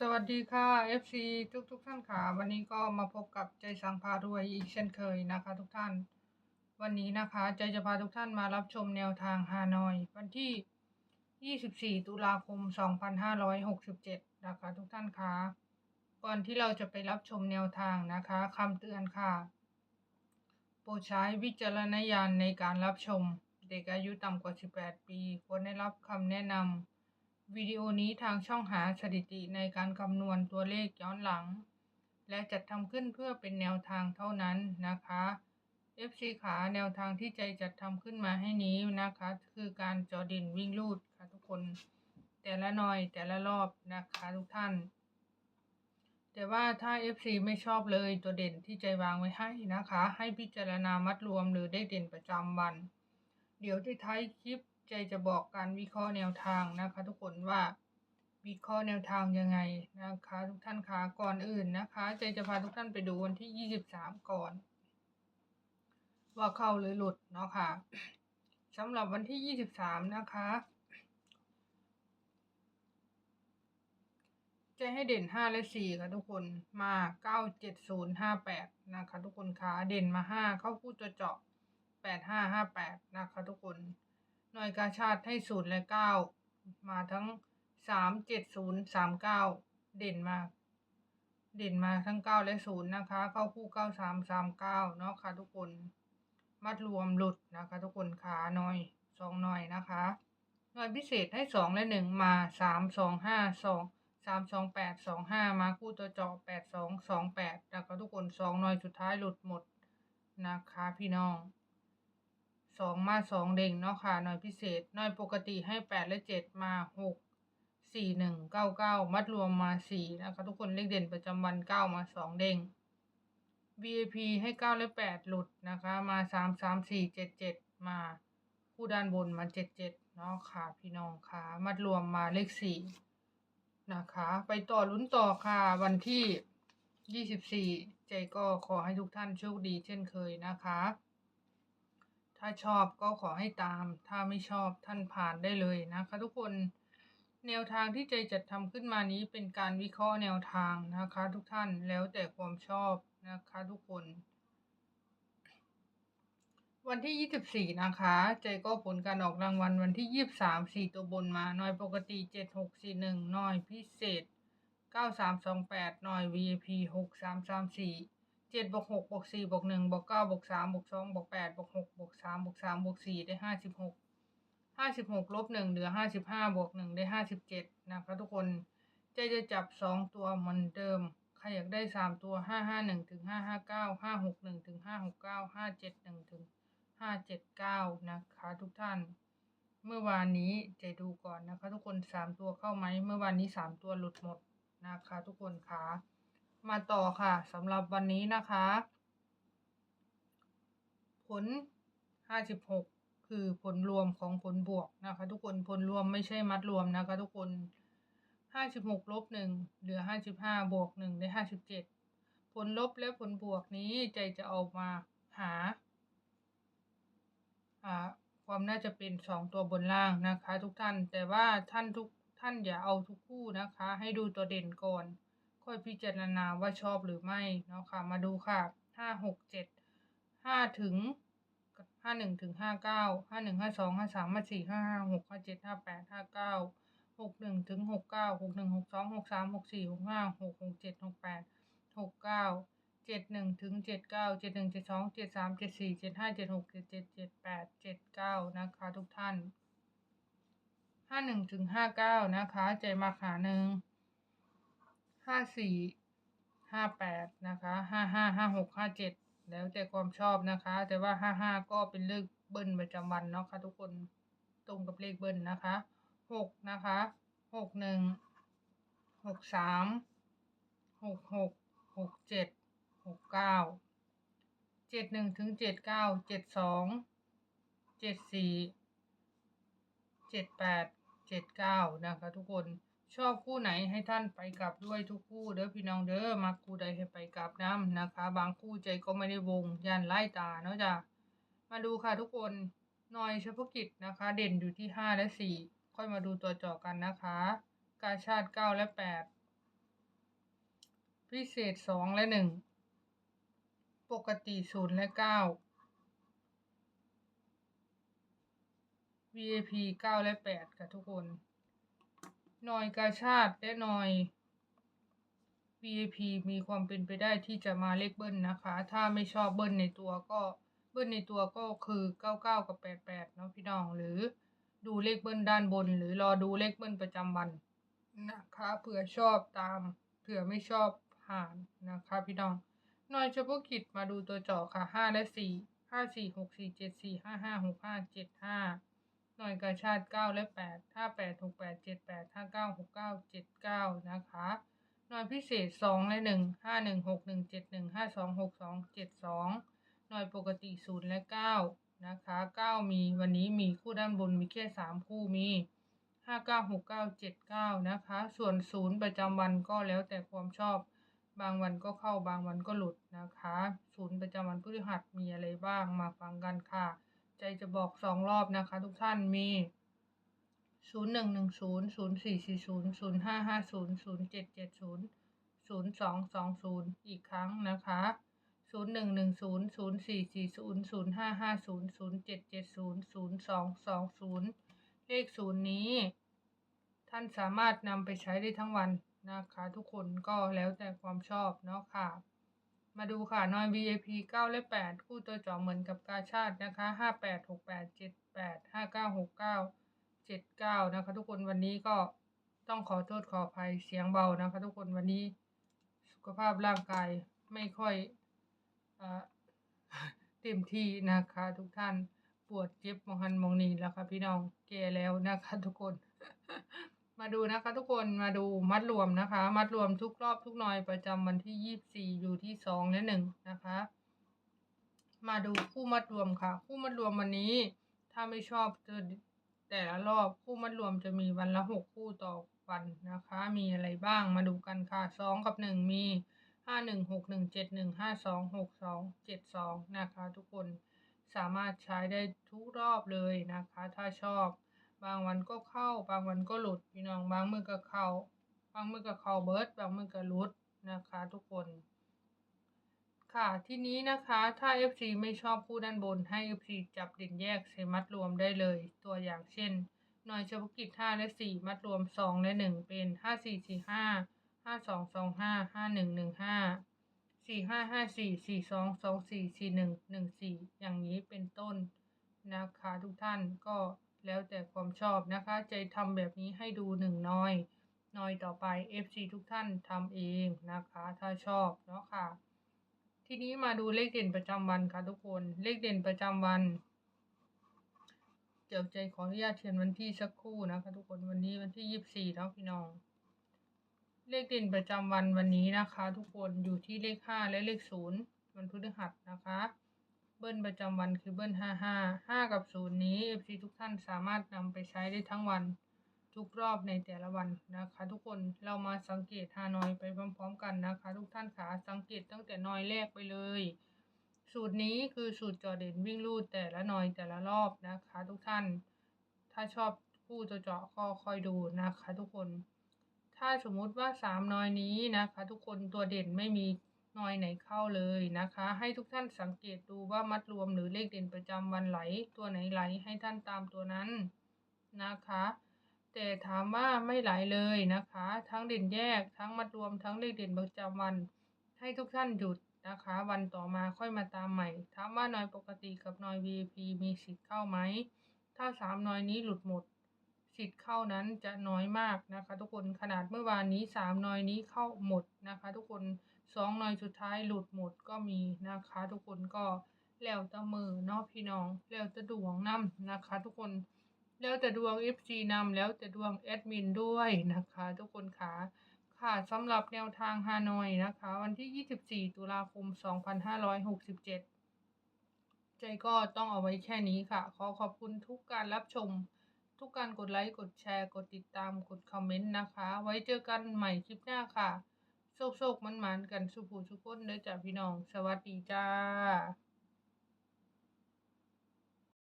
สวัสดีค่ะ FC ทุกทุกๆท่านค่ะ วันนี้ก็มาพบกับใจสังพารวยอีกเช่นเคยนะคะ ทุกท่าน วันนี้นะคะใจจะพาทุกท่านมารับชมแนวทางฮานอย วันที่ 24 ตุลาคม 2567 นะคะ ทุกท่านค่ะก่อนที่เราจะไปรับชมแนวทางนะคะคำเตือนค่ะ โปรดใช้วิจารณญาณในการรับชม เด็กอายุต่ำกว่า 18 ปี ควรได้รับคำแนะนำ วิดีโอนี้ทางช่องหาสถิติในการคำนวณตัวเลขย้อนหลัง และจัดทำขึ้นเพื่อเป็นแนวทางเท่านั้นนะคะ FC ขาแนวทางที่ใจจัดทำขึ้นมาให้นี้นะคะ คือการจอดินวิ่งลูดค่ะทุกคน แต่ละหน่อยแต่ละรอบนะคะทุกท่าน แต่ว่าถ้า FC ไม่ชอบเลยตัวเด่นที่ใจวางไว้ให้นะคะ ให้พิจารณามัดรวมหรือได้เด่นประจำวัน เดี๋ยวที่ท้ายคลิป ใจจะบอกการวิเคราะห์แนวทางนะคะ ทุกคนว่าวิเคราะห์แนวทางยังไงนะคะ ทุกท่านคะก่อนอื่นนะคะ ใจจะพาทุกท่านไปดูวันที่ 23 ก่อน ว่าเข้าหรือหลุดเนาะค่ะสำหรับวันที่ 23 นะคะจะให้เด่น 5 และ 4 ค่ะทุกคนมา 9 7 0 5 8 นะคะ ทุกคนคะเด่นมา 5 เข้าคู่ตัวเจาะ8 5 5 8 นะคะ ทุกคน หน่วยกาชาติให้0และ9มาทั้ง3 7 0 3 9เก้าเด่นมาก เด่นมาทั้ง9และ0นย์นะคะ เข้าคู่9 3 3 9เก้าเนาะค่ะทุกคน มัดรวมหลุดนะคะ ทุกคนขาหน่อยสองหน่อยนะคะหน่วยพิเศษให้สองและหนึ่งมาสามสองห้าสองสามสองแปดสองห้ามาคู่ตัวเจาะแปดสองสองแปดนะคะทุกคนสองหน่วยสุดท้ายหลุดหมดนะคะพี่น้อง สองมาสองเด้งเนาะค่ะหน่วยพิเศษหน่วยปกติให้แปดและเจ็ดมาหกสี่หนึ่งเก้าเก้ามัดรวมมาสี่นะคะทุกคนเลขเด่นประจำวันเก้ามาสองเด้ง VIP ให้เก้าและแปดหลุดนะคะ มาสามสามสี่เจ็ดเจ็ดมาคู่ด้านบนมาเจ็ดเจ็ดเนาะค่ะพี่น้องค่ะ มัดรวมมาเลขสี่นะคะ ไปต่อลุ้นต่อค่ะวันที่ยี่สิบสี่ใจก็ขอให้ทุกท่านโชคดีเช่นเคยนะคะ ถ้าชอบก็ขอให้ตาม ถ้าไม่ชอบท่านผ่านได้เลยนะคะทุกคนแนวทางที่ใจจัดทำขึ้นมานี้เป็นการวิเคราะห์แนวทางนะคะทุกท่านแล้วแต่ความชอบนะคะทุกคน วันที่ 24 นะคะ ใจก็ผลการออกรางวัลวันที่ 23 4 ตัวบนมาหน่อยปกติ 7641หน่อยพิเศษ 9328หน่อย VIP 6334 7บวก6บวก4บวก1บวก9บวก3บวก2บวก8บวก6บวก3บวก3บวก4ได้56ห้าสิบหกลบหนึ่งเหลือห้าสิบห้าบวกหนึ่งได้ห้าสิบเจ็ดนะคะทุกคนเจะจะจับสองตัวเหมือนเดิมใครอยากได้สามตัวห้าห้าหนึ่งถึงห้าห้าเก้าห้าหกหนึ่งถึงห้าหกเก้าห้าเจ็ดหนึ่งถึงห้าเจ็ดเก้านะคะทุกท่าน เมื่อวานนี้จะดูก่อนนะคะ ทุกคนสามตัวเข้าไหมเมื่อวานนี้สามตัวหลุดหมดนะคะ ทุกคนคะ มาต่อค่ะสำหรับวันนี้นะคะ ผลห้าสิบหกคือผลรวมของผลบวกนะคะ ทุกคนผลรวมไม่ใช่มัดรวมนะคะ ทุกคนห้าสิบหกลบหนึ่งเหลือห้าสิบห้าบวกหนึ่งได้ห้าสิบเจ็ดผลลบและผลบวกนี้ใจจะเอามาหาหาความน่าจะเป็นสองตัวบนล่างนะคะ ทุกท่านแต่ว่าท่านทุกท่านอย่าเอาทุกคู่นะคะ ให้ดูตัวเด่นก่อน ค่อยพิจารณาว่าชอบหรือไม่เนาะค่ะ มาดูค่ะห้าหกเจ็ดห้าถึงห้าหนึ่งถึงห้าเก้าห้าหนึ่งห้าสองห้าสามห้าสี่ห้าห้าหกห้าเจ็ดห้าแปดห้าเก้าหกหนึ่งถึงหกเก้าหกหนึ่งหกสองหกสามหกสี่หกห้าหกหกเจ็ดหกแปดหกเก้าเจ็ดหนึ่งถึงเจ็ดเก้าเจ็ดหนึ่งเจ็ดสองเจ็ดสามเจ็ดสี่เจ็ดห้าเจ็ดหกเจ็ดเจ็ดเจ็ดแปดเจ็ดเก้านะคะทุกท่านห้าหนึ่งถึงห้าเก้านะคะ ใจมาขาหนึ่ง ห้าสี่ห้าแปดนะคะห้าห้าห้าหกห้าเจ็ดแล้วแต่ความชอบนะคะ แต่ว่าห้าห้าก็เป็นเลขเบิ้ลประจำวันเนาะค่ะทุกคนตรงกับเลขเบิ้ลนะคะหกนะคะหกหนึ่งหกสามหกหกหกเจ็ดหกเก้าเจ็ดหนึ่งถึงเจ็ดเก้าเจ็ดสองเจ็ดสี่เจ็ดแปดเจ็ดเก้านะคะทุกคน ชอบคู่ไหนให้ท่านไปกลับด้วยทุกคู่เด้อพี่น้องเด้อมักคู่ใดให้ไปกลับน้ำนะคะ บางคู่ใจก็ไม่ได้วงยันไล่ตาเนาะจ้ะมาดูค่ะทุกคนหน่อยเฉพาะกิจนะคะ เด่นอยู่ที่ห้าและสี่ค่อยมาดูตัวเจาะกันนะคะ กาชาติเก้าและแปดพิเศษสองและหนึ่งปกติศูนย์และเก้า VIP เก้าและแปดค่ะทุกคน นอยกาชาติและนอย VIP มีความเป็นไปได้ที่จะมาเลขเบิ้ลนะคะ ถ้าไม่ชอบเบิ้ลในตัวก็เบิ้ลในตัวก็คือ 99 กับ 88 เนาะพี่น้องหรือดูเลขเบิ้ลด้านบน หรือรอดูเลขเบิ้ลประจำวันนะคะเผื่อชอบตามเผื่อไม่ชอบผ่านนะคะพี่น้องนอยเฉพาะกิจมาดูตัวจ่อค่ะ 5 และ 4 5 4 6 4 7 4 5 5 6 5 7 5 น่วยกาชาติเก้าและแปดห้าแปดหกแปดเจ็ดแปดห้าเก้าหกเก้าเจ็ดเก้านะคะ หน่วยพิเศษสองและหนึ่งห้าหนึ่งหน่วยปกติศูนย์และเก้านะคะเก้ามีวันนี้มีคู่ด้านบนมีแค่สามคู่มีห้าเก้าหกเก้าเจ็ดเก้านะคะ ส่วนศูนย์ประจำวันก็แล้วแต่ความชอบบางวันก็เข้าบางวันก็หลุดนะคะ ศูนย์ประจำวันพฤหัสมีอะไรบ้างมาฟังกันค่ะ ใจจะบอกสองรอบนะคะ ทุกท่านมีศูนย์หนึ่งหนึ่งศูนย์ศูนย์สี่สี่ศูนย์ศูนย์ห้าห้าศูนย์ศูนย์เจ็ดเจ็ดศูนย์ศูนย์สองสองศูนย์อีกครั้งนะคะศูนย์หนึ่งหนึ่งศูนย์ศูนย์สี่สี่ศูนย์ศูนย์ห้าห้าศูนย์ศูนย์เจ็ดเจ็ดศูนย์ศูนย์สองสองศูนย์เลขศูนย์นี้ ท่านสามารถนำไปใช้ได้ทั้งวันนะคะ ทุกคนก็แล้วแต่ความชอบเนาะค่ะ มาดูค่ะ นอย VIP 9 และ 8 คู่ตัวเจอเหมือนกับกาชาตินะคะ 58 68 78 59 69 79 นะคะ ทุกคนวันนี้ก็ต้องขอโทษขออภัยเสียงเบานะคะ ทุกคนวันนี้สุขภาพร่างกายไม่ค่อยเอ่อเต็มที่นะคะ ทุกท่านปวดเจ็บมองหันมองนีแล้วค่ะพี่น้องแก่แล้วนะคะ ทุกคน มาดูนะคะ ทุกคนมาดูมัดรวมนะคะ มัดรวมทุกรอบทุกหน่อยประจำวันที่ยี่สี่อยู่ที่สองและหนึ่งนะคะ มาดูคู่มัดรวมค่ะ คู่มัดรวมวันนี้ ถ้าไม่ชอบจะแต่ละรอบคู่มัดรวมจะมีวันละหกคู่ต่อวันนะคะ มีอะไรบ้างมาดูกันค่ะสองกับหนึ่งมีห้าหนึ่งหกหนึ่งเจ็ดหนึ่งห้าสองหกสองเจ็ดสองนะคะ ทุกคนสามารถใช้ได้ทุกรอบเลยนะคะ ถ้าชอบ บางวันก็เข้า บางวันก็หลุดพี่น้องบางมือก็เข้า บางมือก็เข้าเบิร์ดบางมือก็หลุดนะคะทุกคน ค่ะทีนี้นะคะถ้า FC ไม่ชอบคู่ด้านบนให้ FC จับเด่นแยกใส่มัดรวมได้เลย ตัวอย่างเช่นหน่วยเฉพาะกิจ5และ 4 มัดรวม 2 และ 1 เป็น 5 4 4 5 5 2 2 5 5 1 1 5 4 5 5 4 4 2 2 4 4 1 1 4 อย่างนี้เป็นต้นนะคะทุกท่านก็ แล้วแต่ความชอบนะคะ ใจทำแบบนี้ให้ดูหนึ่งน้อยน้อยต่อไป FC ทุกท่านทำเองนะคะ ถ้าชอบเนาะค่ะ ทีนี้มาดูเลขเด่นประจำวันค่ะทุกคน เลขเด่นประจำวันเดี๋ยวใจขออนุญาตเทียนวันที่สักครู่นะคะ ทุกคนวันนี้วันที่ยี่สิบสี่แล้วพี่น้อง เลขเด่นประจำวันวันนี้นะคะ ทุกคนอยู่ที่เลขห้าและเลขศูนย์วันพฤหัสนะคะ เบิ้ลประจำวันคือเบิ้ลห้าห้าห้ากับศูนย์นี้ FC ทุกท่านสามารถนำไปใช้ได้ทั้งวัน ทุกรอบในแต่ละวันนะคะ ทุกคนเรามาสังเกตฮานอยไปพร้อมๆกันนะคะ ทุกท่านขาสังเกตตั้งแต่นอยแรกไปเลย สูตรนี้คือสูตรจอเด่นวิ่งลูดแต่ละนอยแต่ละรอบนะคะ ทุกท่าน ถ้าชอบคู่ตัวเจาะก็คอยดูนะคะ ทุกคน ถ้าสมมุติว่าสามนอยนี้นะคะ ทุกคนตัวเด่นไม่มี นอยไหนเข้าเลยนะคะ ให้ทุกท่านสังเกตดูว่ามัดรวมหรือเลขเด่นประจำวันไหล ตัวไหนไหลให้ท่านตามตัวนั้นนะคะ แต่ถามว่าไม่ไหลเลยนะคะ ทั้งเด่นแยกทั้งมัดรวมทั้งเลขเด่นประจำวัน ให้ทุกท่านหยุดนะคะ วันต่อมาค่อยมาตามใหม่ ถามว่านอยปกติกับนอย VIP มีสิทธิ์เข้าไหมถ้าสามนอยนี้หลุดหมดสิทธิ์เข้านั้นจะน้อยมากนะคะ ทุกคนขนาดเมื่อวานนี้สามนอยนี้เข้าหมดนะคะ ทุกคน สองหน่อยสุดท้ายหลุดหมดก็มีนะคะ ทุกคนก็แล้วแต่มือเนาะพี่น้องแล้วแต่ดวงนํนะคะ ทุกคนแล้วแต่ดวง FC นำแล้วแต่ดวงแอดมินด้วยนะคะ ทุกคนค่ะค่ะสำหรับแนวทางฮานอยนะคะ วันที่ 24 ตุลาคม 2567 ใจก็ต้องเอาไว้แค่นี้ค่ะ ขอขอบคุณทุกการรับชม ทุกการกดไลค์ กดแชร์ กดติดตาม กดคอมเมนต์นะคะ ไว้เจอกันใหม่คลิปหน้าค่ะ โชคโชคมันมันกันสุภูสุกคนเด้อจ้าพี่น้อง สวัสดีจ้า